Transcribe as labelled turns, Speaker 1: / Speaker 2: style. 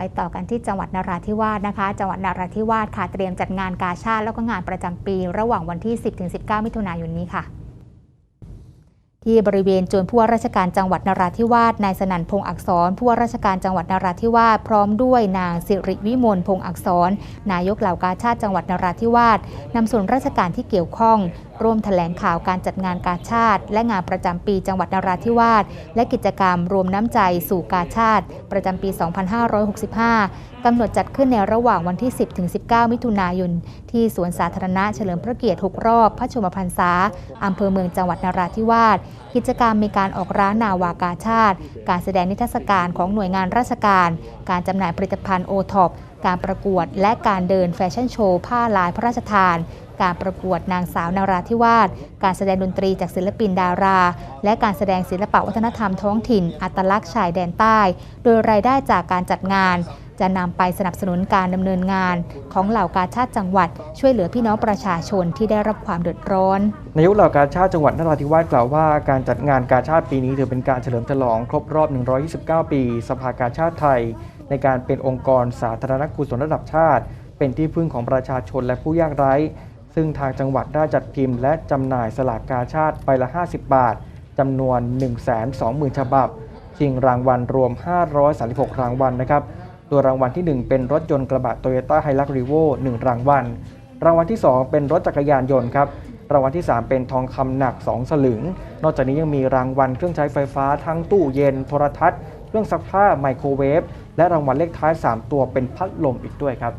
Speaker 1: ไปต่อกันที่จังหวัดนราธิวาสนะคะ จังหวัดนราธิวาสค่ะเตรียมจัดงานกาชาติแล้วก็งานประจำปี ระหว่างวันที่ 10-19 มิถุนายนนี้ค่ะที่บริเวณจวนผู้ว่าราชการจังหวัดนราธิวาสนายสนั่นพงษ์อักษรผู้ว่าราชการจังหวัดนราธิวาสพร้อมด้วยนางสิริวิมลพงษ์อักษร นายกเหล่ากาชาติจังหวัดนราธิวาสนำส่วนราชการที่เกี่ยวข้อง ร่วมแถลงข่าวการจัดงานกาชาติ และงานประจำปีจังหวัดนราธิวาสและกิจกรรมรวมน้ำใจสู่กาชาติ ประจำปี 2565 กำหนดจัดขึ้นในระหว่างวันที่ 10ถึง19 มิถุนายน ที่สวนสาธารณะเฉลิมพระเกียรติ 6 รอบ พระชมพรรษาอำเภอเมืองจังหวัดนราธิวาส กิจกรรมมีการออกร้านนาวากาชาติ การแสดงนิทรรศการของหน่วยงานราชการ การจำหน่ายผลิตภัณฑ์โอท็อปการประกวดและการเดินแฟชั่นโชว์ผ้าลายพระราชทาน การประกวดนางสาวนาราธิวาส การแสดงดนตรีจากศิลปินดารา และการแสดงศิลปวัฒนธรรมท้องถิ่น อัตลักษณ์ชายแดนใต้ โดยรายได้จากการจัดงาน จะนำไปสนับสนุนการดำเนินงานของเหล่ากาชาติจังหวัด ช่วยเหลือพี่น้องประชาชนที่ได้รับความเดือดร้อน
Speaker 2: นายกเหล่ากาชาติจังหวัดนราธิวาสกล่าวว่า การจัดงานกาชาติปีนี้ถือเป็นการเฉลิมฉลองครบรอบ 129 ปี สภากาชาติไทย ในการเป็นองค์กรสาธารณกุศลระดับชาติ เป็นที่พึ่งของประชาชนและผู้ยากไร้ ซึ่งทางจังหวัดได้จัดพิมพ์ และจำหน่ายสลากกาชาติใบละ 50 บาทจำนวน 120,000 ฉบับชิงรางวัลรวม 536 รางวัลนะครับ โดยรางวัลที่ 1 เป็นรถยนต์กระบะโตโยต้าไฮลักรีโว่หรางวัล รางวัลที่ 2 เป็นรถจักรยานยนต์ครับ รางวัลที่ 3 เป็นทองคำหนัก 2 สลึง นอกจากนี้ยังมีรางวัลเครื่องใช้ไฟฟ้าทั้งตู้เย็น โทรทัศน์ เครื่องซักผ้าไมโครเวฟ และรางวัลเลขท้าย 3 ตัวเป็นพัดลมอีกด้วยครับ